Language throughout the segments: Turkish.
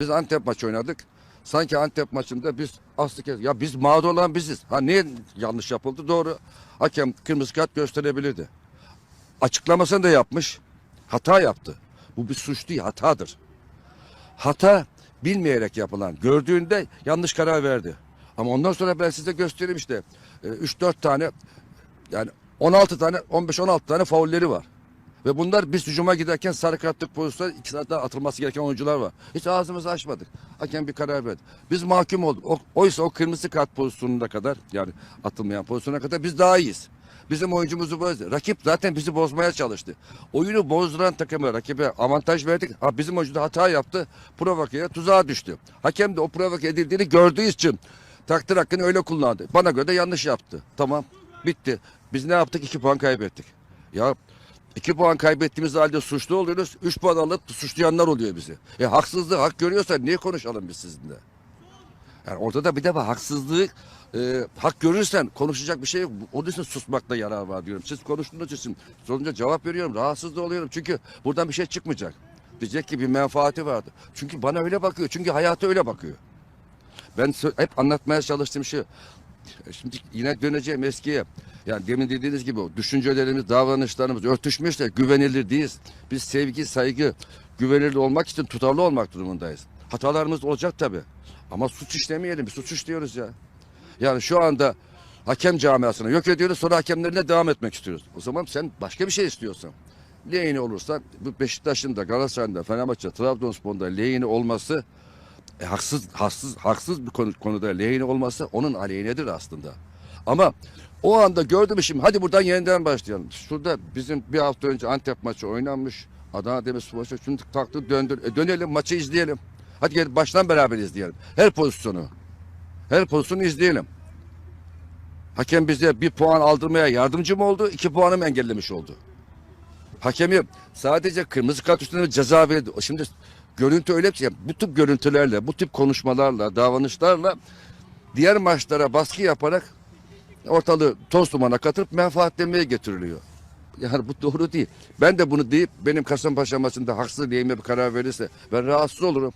Biz Antep maçı oynadık. Sanki Antep maçında biz aslı kez ya biz mağdur olan biziz. Ha niye yanlış yapıldı? Doğru. Hakem kırmızı kart gösterebilirdi. Açıklamasını da yapmış. Hata yaptı. Bu bir suç değil, hatadır. Hata bilmeyerek yapılan. Gördüğünde yanlış karar verdi. Ama ondan sonra ben size göstereyim işte. 3-4 tane yani 16 tane 15-16 tane faulleri var. Ve bunlar biz hücuma giderken sarı kartlık pozisyonda iki saat daha atılması gereken oyuncular var. Hiç ağzımızı açmadık. Hakem bir karar verdi. Biz mahkum olduk. O, oysa o kırmızı kart pozisyonuna kadar yani atılmayan pozisyona kadar biz daha iyiyiz. Bizim oyuncumuzu bozdu. Rakip zaten bizi bozmaya çalıştı. Oyunu bozduran takıma rakibe avantaj verdik. Ha, bizim oyuncu da hata yaptı. Provokaya tuzağa düştü. Hakem de o provoke edildiğini gördüğü için takdir hakkını öyle kullandı. Bana göre de yanlış yaptı. Tamam bitti. Biz ne yaptık? İki puan kaybettik. Ya iki puan kaybettiğimiz halde suçlu oluyoruz. Üç puan alıp suçlayanlar oluyor bizi. E haksızlığı hak görüyorsa niye konuşalım biz sizinle? Yani ortada bir defa haksızlığı e, hak görürsen konuşacak bir şey yok. Onun için susmakta yarar var diyorum. Siz konuştuğunuz için sorunca cevap veriyorum. Rahatsız da oluyorum. Çünkü buradan bir şey çıkmayacak. Diyecek ki bir menfaati vardı. Çünkü bana öyle bakıyor. Çünkü hayata öyle bakıyor. Ben hep anlatmaya çalıştığım şey. E, Şimdi yine döneceğim eskiye. Yani demin dediğiniz gibi düşüncelerimiz, davranışlarımız örtüşmüş güvenilir değiliz. Biz sevgi, saygı, güvenilir olmak için tutarlı olmak durumundayız. Hatalarımız olacak tabii. Ama suç işlemeyelim. Suç işliyoruz ya. Yani şu anda hakem camiasına yok ediyoruz sonra hakemlerine devam etmek istiyoruz. O zaman sen başka bir şey istiyorsan. Lehine olursa bu Beşiktaş'ın da Galatasaray'ın da Fenerbahçe, Trabzonspor'un da lehine olması e, haksız haksız haksız bir konu, konuda lehine olması onun aleyhinedir aslında. Ama o anda gördüm şimdi hadi buradan yeniden başlayalım. Şurada bizim bir hafta önce Antep maçı oynanmış. Adana Demirspor maçı şimdi kalktı döndür. E, dönelim maçı izleyelim. Hadi gel baştan beraber izleyelim. Her pozisyonu. Her pozisyonu izleyelim. Hakem bize bir puan aldırmaya yardımcı mı oldu? iki puanı mı engellemiş oldu? Hakemi sadece kırmızı kart üstüne ceza verildi. Şimdi görüntü öyle bir şey. Bu tip görüntülerle, bu tip konuşmalarla, davranışlarla diğer maçlara baskı yaparak ortalığı toz dumana katırıp menfaatlemeye getiriliyor. Yani bu doğru değil. Ben de bunu deyip benim Kasımpaşa maçında haksız lehime bir karar verirse ben rahatsız olurum.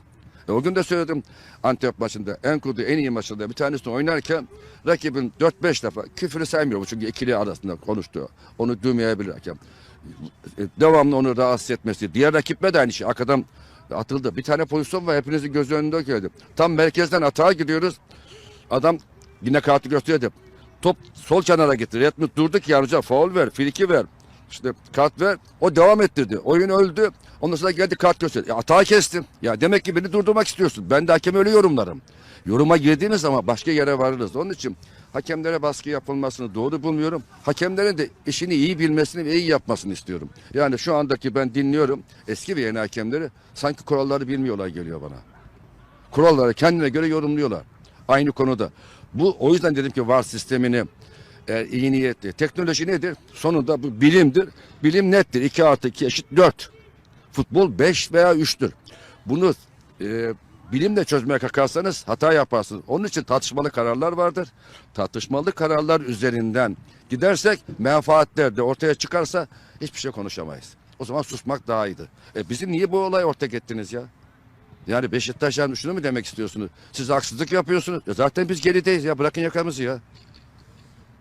E, o gün de söyledim Antep maçında en kurdu en iyi maçında bir tanesini oynarken rakibin 4-5 defa küfürü saymıyorum çünkü ikili arasında konuştu. Onu duymayabilir hakem. E, Devamlı onu rahatsız etmesi. Diğer rakiple de aynı şey. Arkadan atıldı. Bir tane pozisyon var hepinizin göz önünde geldi. Tam merkezden atağa gidiyoruz. Adam yine kartı gösterdi. Top sol kenara gitti. Redmond durdu ki yarıca faul ver, friki ver. İşte kart ver. O devam ettirdi. Oyun öldü. Ondan sonra geldi kart gösterdi. Ya, hata kestim. Ya demek ki beni durdurmak istiyorsun. Ben de hakem öyle yorumlarım. Yoruma girdiğiniz zaman başka yere varırız. Onun için hakemlere baskı yapılmasını doğru bulmuyorum. Hakemlerin de işini iyi bilmesini ve iyi yapmasını istiyorum. Yani şu andaki ben dinliyorum eski ve yeni hakemleri sanki kuralları bilmiyorlar geliyor bana. Kuralları kendine göre yorumluyorlar. Aynı konuda. Bu o yüzden dedim ki VAR sistemini e, iyi niyetli. Teknoloji nedir? Sonunda bu bilimdir. Bilim nettir. 2 artı 2 eşit 4. Futbol 5 veya 3'tür. Bunu e, bilimle çözmeye kalkarsanız hata yaparsınız. Onun için tartışmalı kararlar vardır. Tartışmalı kararlar üzerinden gidersek menfaatler de ortaya çıkarsa hiçbir şey konuşamayız. O zaman susmak daha iyidir. E, bizim niye bu olay ortak ettiniz ya? Yani Beşiktaş'ın şunu mu demek istiyorsunuz? Siz haksızlık yapıyorsunuz. Ya zaten biz gerideyiz ya. Bırakın yakamızı ya.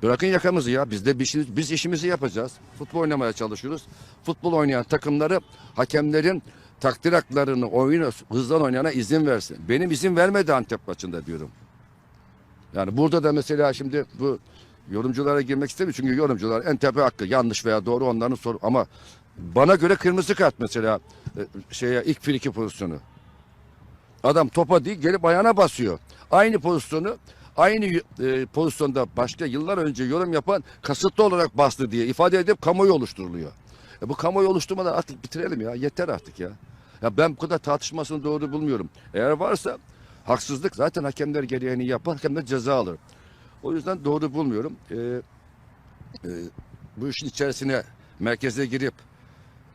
Bırakın yakamızı ya. Biz de şey- biz işimizi yapacağız. Futbol oynamaya çalışıyoruz. Futbol oynayan takımları hakemlerin takdir haklarını oyunu hızlan oynayana izin versin. Benim izin vermedi Antep maçında diyorum. Yani burada da mesela şimdi bu yorumculara girmek istemiyorum. Çünkü yorumcular en tepe hakkı. Yanlış veya doğru onların soru. Ama bana göre kırmızı kart mesela e, şeye ilk friki pozisyonu. Adam topa değil gelip ayağına basıyor. Aynı pozisyonu aynı e, pozisyonda başka yıllar önce yorum yapan kasıtlı olarak bastı diye ifade edip kamuoyu oluşturuluyor. E bu kamuoyu oluşturmadan artık bitirelim ya. Yeter artık ya. Ya ben bu kadar tartışmasını doğru bulmuyorum. Eğer varsa haksızlık zaten hakemler gereğini yapar, hakemler ceza alır. O yüzden doğru bulmuyorum. E, e, bu işin içerisine merkeze girip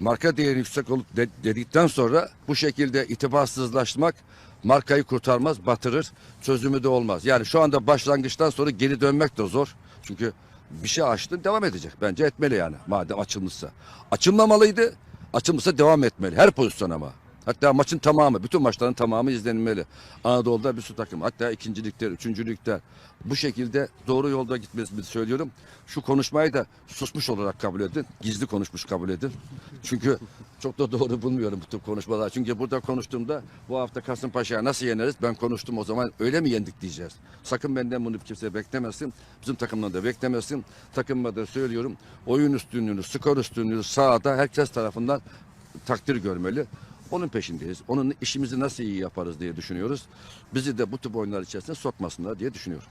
marka değeri yüksek olup de- dedikten sonra bu şekilde itibarsızlaşmak markayı kurtarmaz, batırır. Çözümü de olmaz. Yani şu anda başlangıçtan sonra geri dönmek de zor. Çünkü bir şey açtı devam edecek. Bence etmeli yani madem açılmışsa. Açılmamalıydı. Açılmışsa devam etmeli. Her pozisyon ama. Hatta maçın tamamı, bütün maçların tamamı izlenmeli. Anadolu'da bir su takım. Hatta ikincilikler, üçüncülükler. Bu şekilde doğru yolda gitmesini söylüyorum. Şu konuşmayı da susmuş olarak kabul edin. Gizli konuşmuş kabul edin. Çünkü çok da doğru bulmuyorum bu tip konuşmalar. Çünkü burada konuştuğumda bu hafta Kasımpaşa'ya nasıl yeneriz? Ben konuştum o zaman öyle mi yendik diyeceğiz. Sakın benden bunu kimse beklemesin. Bizim takımdan da beklemesin. Takımıma da söylüyorum. Oyun üstünlüğünü, skor üstünlüğünü sahada herkes tarafından takdir görmeli. Onun peşindeyiz. Onun işimizi nasıl iyi yaparız diye düşünüyoruz. Bizi de bu tip oyunlar içerisine sokmasınlar diye düşünüyorum.